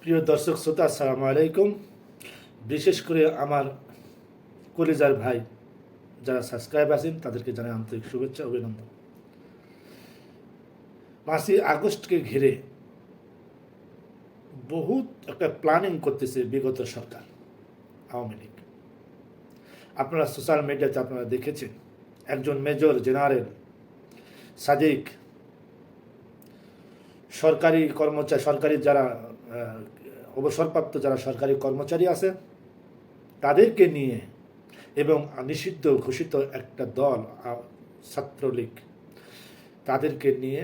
প্রিয় দর্শক, শ্রোতা, আসসালামু আলাইকুম। বিশেষ করে আমার কলিজার ভাই যারা সাবস্ক্রাইব আছেন, তাদেরকে জানাই আন্তরিক শুভেচ্ছা, অভিনন্দন। পাঁচই আগস্টকে ঘিরে বহুত একটা প্ল্যানিং করতেছে বিগত সরকার, আওয়ামী লীগ। আপনারা সোশ্যাল মিডিয়াতে আপনারা দেখেছেন, একজন মেজর জেনারেল সাদিক, সরকারি কর্মচারী, সরকারি যারা অবসরপ্রাপ্ত যারা সরকারি কর্মচারী আছে, তাদেরকে নিয়ে এবং নিষিদ্ধ ঘোষিত একটা দল ছাত্রলীগ, তাদেরকে নিয়ে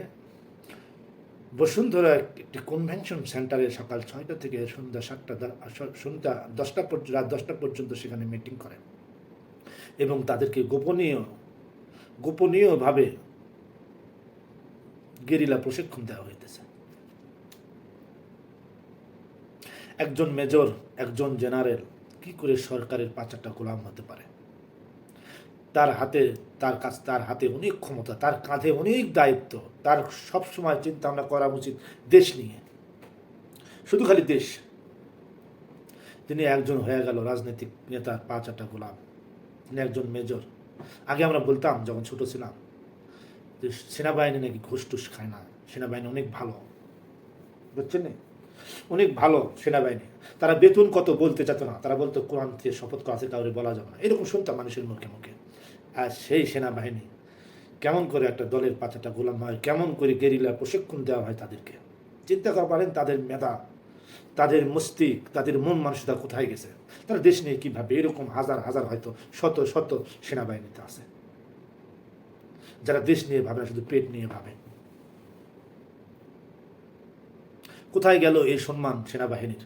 বসুন্ধরা একটি কনভেনশন সেন্টারে সকাল ছয়টা থেকে সন্ধ্যা সাতটা সন্ধ্যা দশটা পর্যন্ত রাত দশটা পর্যন্ত সেখানে মিটিং করেন এবং তাদেরকে গোপনীয়, গোপনীয়ভাবে গেরিলা প্রশিক্ষণ দেওয়া হইতেছে। একজন মেজর, একজন জেনারেল, কি করে সরকারের পাচারটা গোলাম হতে পারে? তার হাতে, তার কাছ, তার হাতে অনেক ক্ষমতা, তার কাঁধে অনেক দায়িত্ব, তার সব সময় চিন্তা ভাবনা করা উচিত দেশ নিয়ে। শুধু খালি দেশ। তিনি একজন হয়ে গেল রাজনৈতিক নেতা পাঁচাটা গোলাম। তিনি একজন মেজর। আগে আমরা বলতাম, যখন ছোট ছিলাম, যে সেনাবাহিনী নাকি ঘুষ টুস খায় না, সেনাবাহিনী অনেক ভালো। বুঝছেন না? অনেক ভালো সেনাবাহিনী। তারা বেতন কত বলতে চাইতো না। তারা বলতো, কোরআন থেকে শপথ করা আছে, কাউরে বলা যাবে না। এরকম শুনতাম মানুষের মুখে মুখে। আর সেই সেনাবাহিনী, কেমন করে একটা দলের পাচাটা গোলাম হয়, কেমন করে গেরিলা প্রশিক্ষণ দেওয়া হয় তাদেরকে। চিন্তা করা পারেন, তাদের মেধা, তাদের মস্তিক তাদের মন মানসিকতা কোথায় গেছে? তারা দেশ নিয়ে কীভাবে? এরকম হাজার হাজার হয়তো শত শত সেনাবাহিনীতে আছে। যারা দেশ নিয়ে ভাবে শুধু পেট নিয়ে ভাবে। কোথায় গেল এই সম্মান সেনাবাহিনীর?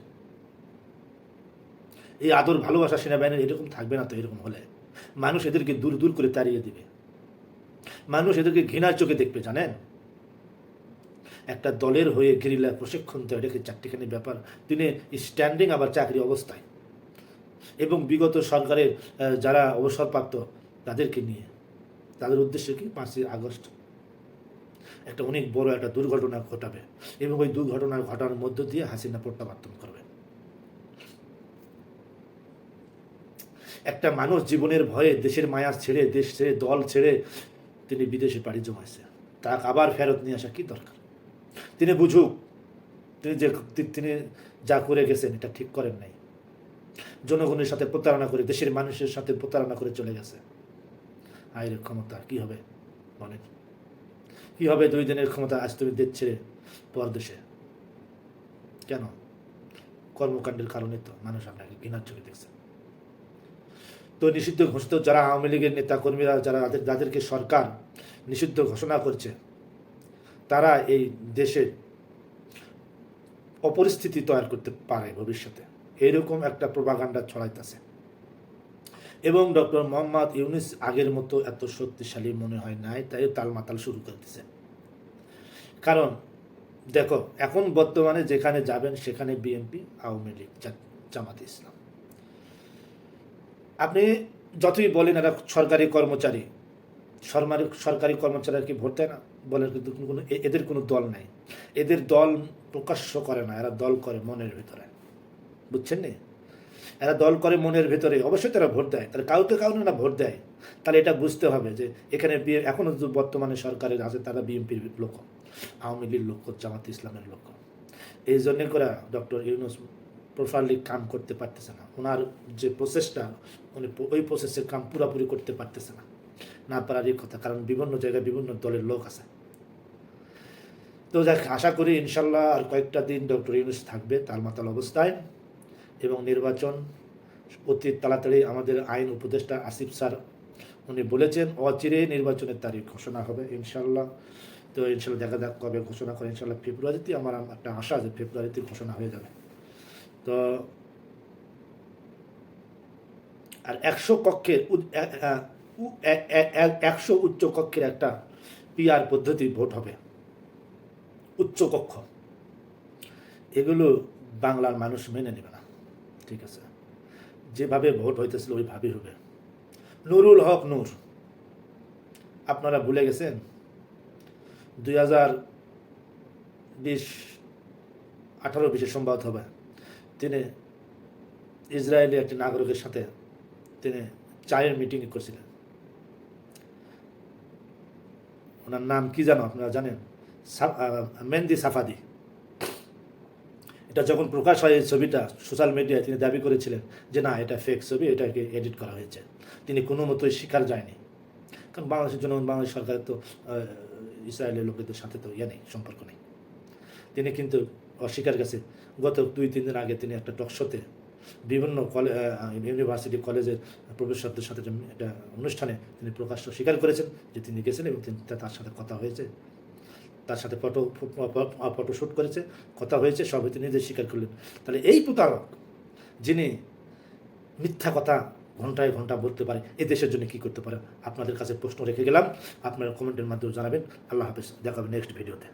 এই আদর ভালোবাসা সেনাবাহিনীর এরকম থাকবে না তো এরকম হলে। মানুষ এদেরকে দূর দূর করে তাড়িয়ে দিবে। মানুষ এদেরকে ঘৃণার চোখে দেখবে, জানেন? একটা দলের হয়ে গেরিলা প্রশিক্ষণ দেওয়া কি চারটিখানি ব্যাপার? তিনি স্ট্যান্ডিং আবার চাকরি অবস্থায়। এবং বিগত সরকারের যারা অবসরপ্রাপ্ত, তাদেরকে নিয়ে। তাদের উদ্দেশ্য কি? পাঁচই আগস্ট একটা অনেক বড় একটা দুর্ঘটনা ঘটাবে এবং ওই দুর্ঘটনা ঘটার মধ্য দিয়ে হাসিনা প্রত্যাবর্তন করবে। একটা মানুষ জীবনের ভয়ে দেশের মায়া ছেড়ে, দেশ ছেড়ে, দল ছেড়ে তিনি বিদেশে পাড়ি জমাইছে। তাকে আবার ফেরত নিয়ে আসা কি দরকার? তিনি বুঝুক, তিনি যে তিনি যা করে গেছেন এটা ঠিক করেন নাই। জনগণের সাথে প্রতারণা করে, দেশের মানুষের সাথে প্রতারণা করে চলে গেছে। আয়ের ক্ষমতা, কি হবে? বলেন। কি হবে দুই দিনের ক্ষমতা আজ তুমি দেশ ছেড়ে পরদেশে? কেন? কর্মকাণ্ডের কারণে তো মানুষ আপনাকে ঘৃণার চোখে দেখছে। তো নিষিদ্ধ ঘোষিত যারা আওয়ামী লীগের নেতা কর্মীরা যারা যাদের যাদেরকে সরকার নিষিদ্ধ ঘোষণা করছে, তারা এই দেশে অপরিস্থিতি তৈরি করতে পারে ভবিষ্যতে। এরকম একটা প্রভাগান্ডা ছড়াইতেছে। এবং ডক্টর মোহাম্মদ ইউনিস আগের মতো এত শক্তিশালী মনে হয় নাই, তাই তালমাতাল শুরু করে দিছে। কারণ, দেখো, এখন বর্তমানে যেখানে যাবেন সেখানে বিএনপি, আওয়ামী লীগ জামাতে ইসলাম। আপনি যতই বলেন এরা সরকারি কর্মচারী সরকারি সরকারি কর্মচারীরা কি ভোট দেয় না বলে কিন্তু কোনো- এদের কোনো দল নাই। এদের দল প্রকাশ্য করে না, এরা দল করে মনের ভিতরে। বুঝছেন নি? এরা দল করে মনের ভেতরে, অবশ্যই তারা ভোট দেয়। তারা কাউকে কাউকে না ভোট দেয়? তাহলে এটা বুঝতে হবে যে এখানে এখনও বর্তমানে সরকারের আছে, তারা বিএনপির লোক। আওয়ামী লীগ লোক জামাত ইসলামের লোক। এই জন্যে করে ডক্টর ইউনুস প্রপারলি কাম করতে পারতেছে না। ওনার যে প্রসেসটা উনি ওই প্রসেসের কাম পুরোপুরি করতে পারতেছে না। না পারারই কথা, কারণ বিভিন্ন জায়গায় বিভিন্ন দলের লোক আছে। তো যাক, আশা করি ইনশাল্লাহ আর কয়েকটা দিন ডক্টর ইউনুস থাকবে, তার মাতাল অবস্থায়। এবং নির্বাচন অতি তাড়াতাড়ি আমাদের আইন উপদেষ্টা আসিফ স্যার, উনি বলেছেন, অচিরে নির্বাচনের তারিখ ঘোষণা হবে ইনশাল্লাহ তো ইনশাল্লাহ দেখা যাক কবে ঘোষণা করে ইনশাল্লাহ ফেব্রুয়ারিতে আমার একটা আশা যে ফেব্রুয়ারিতে ঘোষণা হয়ে যাবে। তো আর একশো কক্ষের একশো উচ্চ কক্ষের একটা পিআর পদ্ধতি ভোট হবে। উচ্চ কক্ষ। এগুলো বাংলার মানুষ মেনে নেবে না। ঠিক আছে। যেভাবে ভোট হইতেছিল ওইভাবেই হবে। নুরুল হক নূর, আপনারা ভুলে গেছেন? দুই হাজার বিশ, আঠারো বিশে সম্ভবত হবে। তিনি ইসরায়েলি একটি নাগরিকের সাথে তিনি চায়ের মিটিং করছিলেন। ওনার নাম কি জানো আপনারা জানেন? মেহেন্দি সাফাদি। এটা যখন প্রকাশ হয় এই ছবিটা সোশ্যাল মিডিয়ায় তিনি দাবি করেছিলেন যে না, এটা ফেক ছবি, এটাকে এডিট করা হয়েছে। তিনি কোনো মতোই স্বীকার যায়নি। কারণ বাংলাদেশের জন্য বাংলাদেশ সরকারের তো ইসরায়েলের লোকেদের সাথে তো ইয়ে নেই, সম্পর্ক নেই। তিনি কিন্তু অস্বীকার গেছে। গত দুই, তিন দিন আগে তিনি একটা টকশোতে বিভিন্ন কলেজ ইউনিভার্সিটি কলেজের প্রফেসরদের সাথে একটা অনুষ্ঠানে তিনি প্রকাশ্য স্বীকার করেছেন যে তিনি গেছেন এবং তার সাথে কথা হয়েছে। তার সাথে ফটো ফটোশ্যুট করেছে, কথা হয়েছে সবই তিনি নিজে স্বীকার করলেন। তাহলে এই প্রতারক, যিনি মিথ্যা কথা ঘন্টায় ঘণ্টা বলতে পারে এ দেশের জন্য কী করতে পারে? আপনাদের কাছে প্রশ্ন রেখে গেলাম। আপনারা কমেন্টের মাধ্যমে জানাবেন। আল্লাহ হাফেজ। দেখাবেন নেক্সট ভিডিওতে